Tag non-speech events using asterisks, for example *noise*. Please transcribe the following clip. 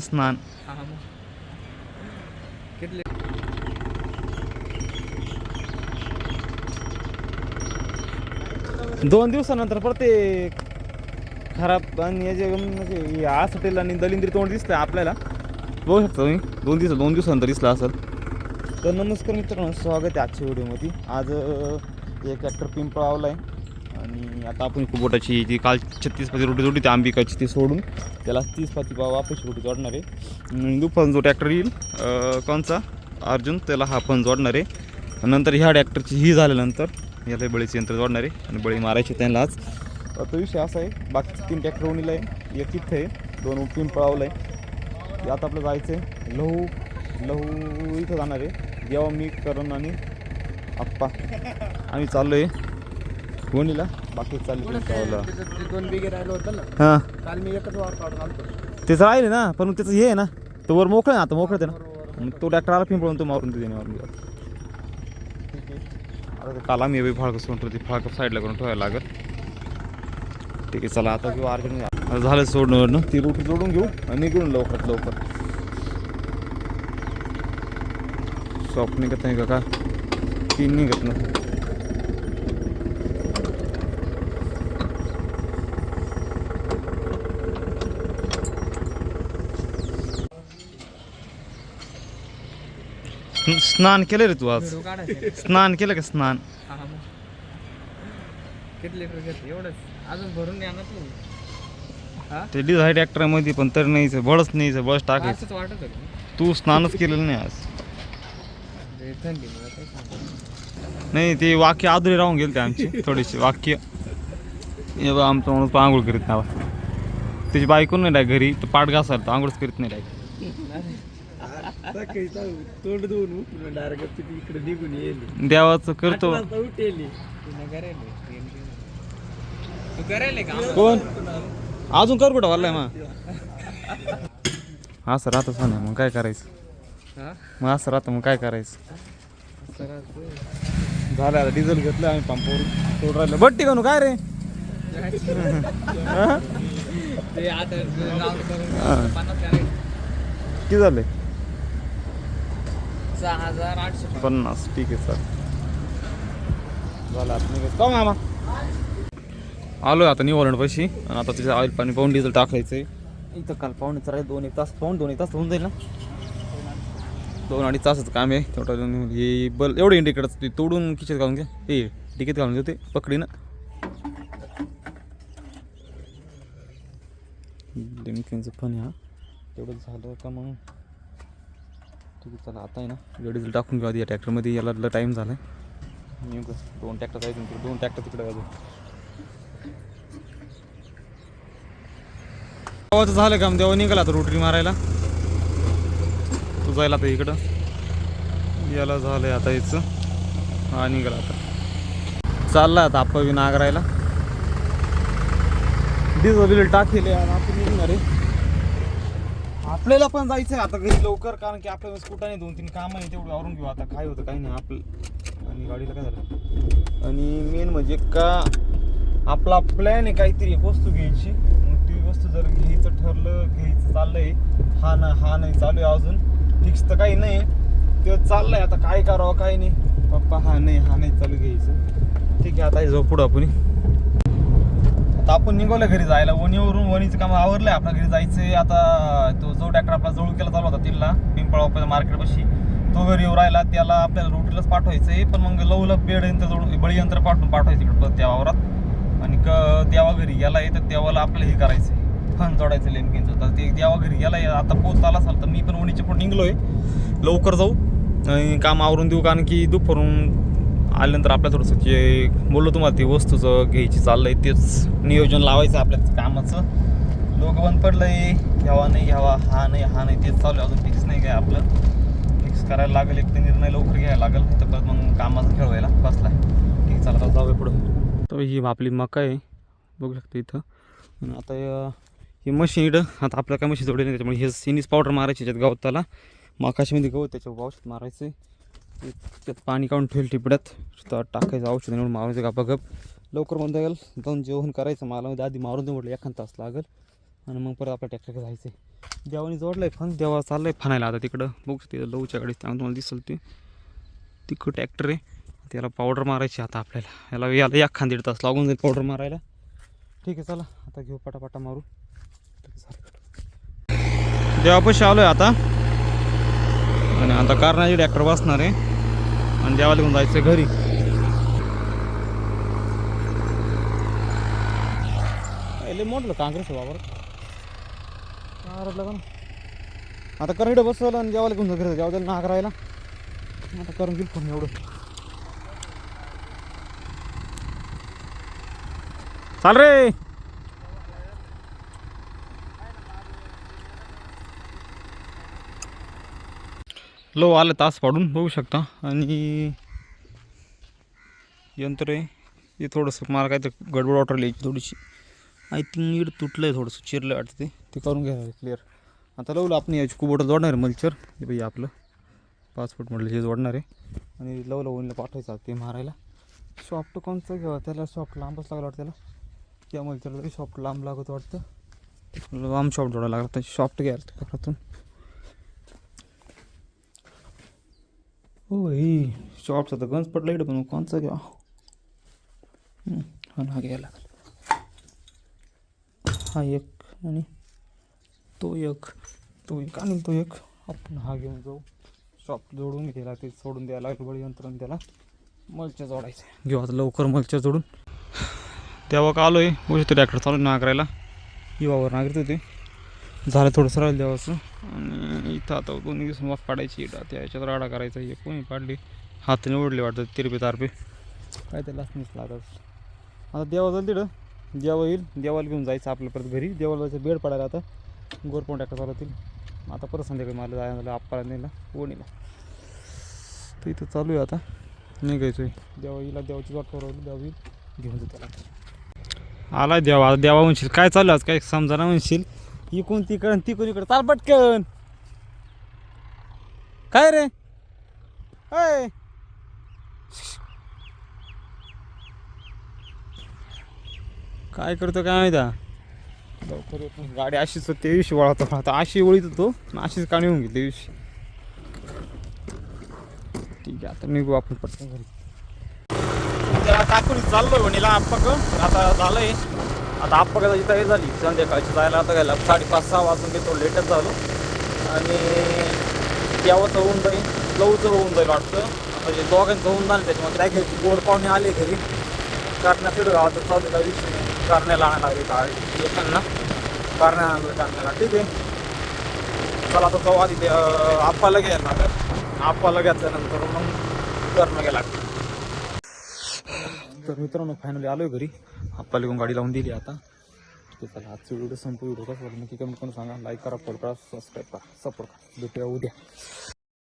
स्नान कितले? दोन दिवसानंतर परत ते खराब आणि याचे म्हणजे आस हॉटेल आणि दलिंद्री तोंड दिसतंय आपल्याला. बघू शकता तुम्ही दोन दिवस दोन दिवसानंतर दिसला असेल. तर नमस्कार मित्रांनो स्वागत आहे आजच्या व्हिडिओमध्ये. आज एक ॲक्टर पिंपळावला आहे. आणि आता आपण कुबोटाची जी काल छत्तीस पाती रोटी जोडी त्या आंबिकाची ती सोडून त्याला तीस पाती बा वापस रोटी जोडणार आहे. आणि जो ट्रॅक्टर येईल कोणचा? अर्जुन त्याला हा पण जोडणार आहे. नंतर ह्या ट्रॅक्टरची ही झाल्यानंतर याला बळीचे यंत्र जोडणार आहे आणि बळी मारायचे त्यांना आज. आता विषय असा आहे बाकीचे तीन ट्रॅक्टर उणीला आहे एक तिथं आहे दोन पिंपळावला आहे आता आपलं जायचं आहे लहू लहू इथं जाणार आहे. जेव्हा मी करण आणि आप्पा. आम्ही चाललो आहे गोणीला बाकी चालले ते दोन बिघे राहिलं होतं ना हां. काल मी एकच काढून आलतो राहिले ना पण त्याचं हे आहे ना तो वर मोकळं ना आता मोकळं आहे ना. मग तो ट्रॅक्टर आला पिंपळून तो मारून त्याने मारून ते काल आम्ही एवढी फाळकं सोडतो ती फाळकं साईडला करून ठेवायला लागेल ठीक आहे चला आता किंवा अर्जंट आता झालं सोडणं ती रोटी जोडून घेऊ आणि निघून लवकरात लवकर. शॉप निघत नाही का का? तीन निघत ना स्न- स्नान केलं रे तू आज. व्हिडिओ काढायचे स्नान केलं का स्नान? हा मग. किती लिटर घेतलं? एवढंच. अजून भरून द्या ना तू. हा? ते डिझाईडमध्ये पण तर नाही बळच नाही बळच टाकायचं. असंच वाटत होतं तू स्नानच केलेलं नाही आज. म्हणजे काही सांगू. नाही ते वाक्य आदुरी राहून गेले ते आमची थोडीशी वाक्य. हे बघ आमचा माणूस आंघोळ करीत नाही त्याची बायको नाही डाय घरी तर पाठ घासायला तर आंघोळच करीत नाही डाय सकाळी चालू तोंड उठून डायरेक्ट तिथे इकडे निघून येईल. देवाचं करतो. उठेली. तू करेल का? कोण? अजून कर कुठं वाढलाय मग असं राहतच ना मग काय करायचं? हा? मग असं राहतं मग काय करायचं? सर झालं आता डिझेल घेतलं आम्ही पंपावर सोड राहिलं. बट्टी का काय रे? *laughs* हा? ते आता राऊंड करून हा. पन्नास करायचे. किती झाले? सहा हजार आठशे पन्नास ठीक आहे सर झालं का मामा. आलो आता निवरण पैसे. आणि आता तिथे ऑइल पाणी पाहून डिझेल टाकायचं आहे इथं काल पाहुणे चार दोन एक तास पाहून दोन एक तास होऊन जाईल ना. दोन अडीच तासाचं काम आहे. तेवढं हे बल एवढं इंडिकेटर ते तोडून किचत घालून घ्या हे टिकीत घालून घेते पकडीनं लिमकिनचं पण हा. तेवढं झालं का मग? ठीक आहे चला आता आहे ना. डिझेल टाकून घेऊ आधी या ट्रॅक्टरमध्ये. याला टाईम झाला आहे नेमकं दोन ट्रॅक्टर जायचं तिकडे दोन ट्रॅक्टर तिकडे जायचं गावाचं झालं काम. देवा निघाला आता रोटरी मारायला. तू जायला आता इकडं. याला आहे आता याचं हा निघाला आता. चालला आता आप्पा बी नागरायला डिझेल बिल टाकेल आपण निघणार आहे. आपल्याला पण जायचं आहे आता घरी लवकर कारण की आपल्याला नाही दोन तीन कामं आहे तेवढं आवरून घेऊ. आता काय होतं काही नाही आपलं. आणि गाडीला काय झालं? आणि मेन म्हणजे का आपला प्लॅन आहे काहीतरी एक वस्तू घ्यायची. मग ती वस्तू जर घ्यायचं ठरलं घ्यायचं चाललंय हा ना हा नाही चालू आहे अजून. फिक्स तर काही नाही. ते चाललंय आता काय करावं काय नाही. पप्पा हा नाही हा नाही चालू घ्यायचं. ठीक आहे आता जाऊ पुढं आपण. आता आपण निघालो घरी जायला. वणीवरून वणीचं काम आहे आपल्या घरी जायचं आता तो जो ट्रॅक्टर आपला जवळ केला चालू होता तिला पिंपळा मार्केटपाशी तो घरी येऊ राहिला. त्याला आपल्याला रोटीलाच पाठवायचंय. पण मग लवला बेड यंत्र जोडून बळी यंत्र पाठवून पाठवायचं इकडं त्या वावरात. आणि क देवा घरी गेला आहे तर देवाला आपल्याला हे करायचंय. फन जोडायचं लेमकिनचं तर ते देवा घरी गेला आता पोहोच आला असाल तर मी पण वणीच्या निघलो निघलोय. लवकर जाऊ. आणि काम आवरून देऊ. कारण की दुपारून आल्यानंतर आपल्या थोडंसं जे बोललो तुम्हाला ती वस्तूचं घ्यायची चाललंय तेच नियोजन लावायचं आपल्या कामाचं. लोक बंद पडलंय घ्यावा नाही घ्यावा हा नाही हा नाही तेच चालू आहे. अजून फिक्स नाही काय आपलं. फिक्स करायला लागेल एक तर निर्णय लवकर घ्यायला लागेल तर परत मग कामाचा खेळ व्हायला बसलाय ठीक आहे, जाऊया पुढं. तर ही आपली मका आहे. बघू शकतो इथं. आता ही मशीन इथं आता आपल्या काय मशीन जोडली नाही त्याच्यामुळे हे सिनीस पावडर मारायची त्याच्यात म्हणजे गवत मकाशीमध्ये गवत त्याच्यावर औषध मारायचं आहे त्यात पाणी काढून ठेवलं टिपड्यात. तर टाकायचं औषध म्हणून मारायचं गप्पा गप लवकर बंद येईल जाऊन जेवण करायचं. मला म्हणजे आधी मारून दे म्हटलं एखाद तास लागेल. आणि मग परत आपल्या ट्रॅक्टर जायचं आहे देवाने जोडलं आहे फन देवा चाललं आहे फनायला आता तिकडं. बघू तिथं लवच्या त्यामुळे तुम्हाला दिसल ते. तिकडं ट्रॅक्टर आहे. त्याला पावडर मारायची आता आपल्याला. याला याला एक दीड तास लागून जाईल पावडर मारायला. ठीक आहे चला. आता घेऊ पटापटा मारू. देवापाशी आलो आहे आता. आणि आता कारणाची ट्रॅक्टर बसणार आहे. आणि देवाला घेऊन जायचं घरी. लय मोठलं काँग्रेस आहे बाबर काय का ना आता करंडे बसवलं आणि देवाला घेऊन घरी. देवा त्याला नाग राहिला आता करून घेईल फोन एवढं. चाल रे. लो आलं तास पाडून बघू शकता. आणि यंत्र आहे. हे थोडंसं मला काय तर गडबड ऑर्डर लिहायची थोडीशी. आय थिंक इड तुटलं आहे थोडंसं चिरलं वाटतं ते. ते करून घ्या क्लिअर आता लवलं आपण याची कुबोटं जोडणार आहे मल्चर हे भाई आपलं. पाच फूट म्हटलं हे जोडणार आहे. आणि लवलं ओनला पाठवायचं ते मारायला. सॉफ्ट कोणचं घ्यावं? त्याला सॉफ्ट लांबच लागलं वाटतं त्याला. त्या मल्चरला शॉफ्ट सॉफ्ट लांब लागत वाटतं. लांब सॉफ्ट जोडायला लागला त्याची सॉफ्ट घ्यायला त्यातून हो ही शॉर्ट्स आता गंज पडला इकडे पण कोणचा घ्या हा ना घ्यायला हा एक आणि तो एक तो एक आणि तो एक आपण हा घेऊन जाऊ शॉप जोडून घ्यायला ते सोडून द्यायला लागलं बळी यंत्रण त्याला मलच्या जोडायचं घेऊ आता लवकर मलच्या जोडून तेव्हा का आलो आहे गोष्ट ट्रॅक्टर चालू नागरायला युवावर नागरित होते झालं थोडंसं राहिलं देवाचं. आणि इथं आता दोन दिवस मग पाडायची त्या याच्यात राडा करायचा हे कोणी पाडली? हाताने ओढले वाटतं तिरपे तारपे. काय त्याला लागत? आता देवा जाईल तिथं. देवा येईल. देवाला घेऊन जायचं आपलं परत घरी. देवाला जायचं बेड पडायला आता. गोरपण टाका चालवतील आता परत संध्याकाळी मला जायला झालं आप्पाला नेला. ओणीला तर इथं चालू आहे आता. निघायचं आहे देवा येईल. देवाची वाट करवली देवा येईल. घेऊन त्याला आला देवा. आता देवा म्हणशील. काय चालू आहे आज? काय समजा म्हणशील? इकून तिकडं तिकून इकडं. चाल पटकन. काय रे? अय काय करतो काय माहिती आहे? लवकर येतो. गाडी अशीच होती विषय वळवतो आता अशी वळीत होतो अशीच काणी होऊन गेली विषय ठीक आहे आता निघू आपण पटकन घरी. त्याला टाकून चाललोय वणीला आप्पाक. आता झालंय आता आप्पाक जायची तयारी झाली संध्याकाळची जायला आता गेला साडेपाच सहा वाजून घेतो लेटच झालो. आणि यावंच होऊन जाईल लवचं होऊन जाईल वाटतं. म्हणजे दोघांचं होऊन जाईल त्याच्यामध्ये काय घ्यायची? गोड पाहुणे आले घरी. कारण्याकडे गावात चालू काही विषय नाही. कारण्याला आणायला लागले काय लोकांना कारण्या आणलं कारण्याला ठीक आहे. चला आता जाऊ आधी आप्पाला घ्यायला लागेल. आप्पाला घेतल्यानंतर मग करणं घ्यायला लागतं तर मित्रांनो फायनली आलोय घरी. आपल्याला घेऊन गाडी लावून दिली आता. ते चला आजची व्हिडिओ संपू व्हिडिओ कसं नक्की कमेंट करून सांगा. लाईक करा फॉलो करा सबस्क्राईब करा. सपोर्ट करा. भेटूया उद्या.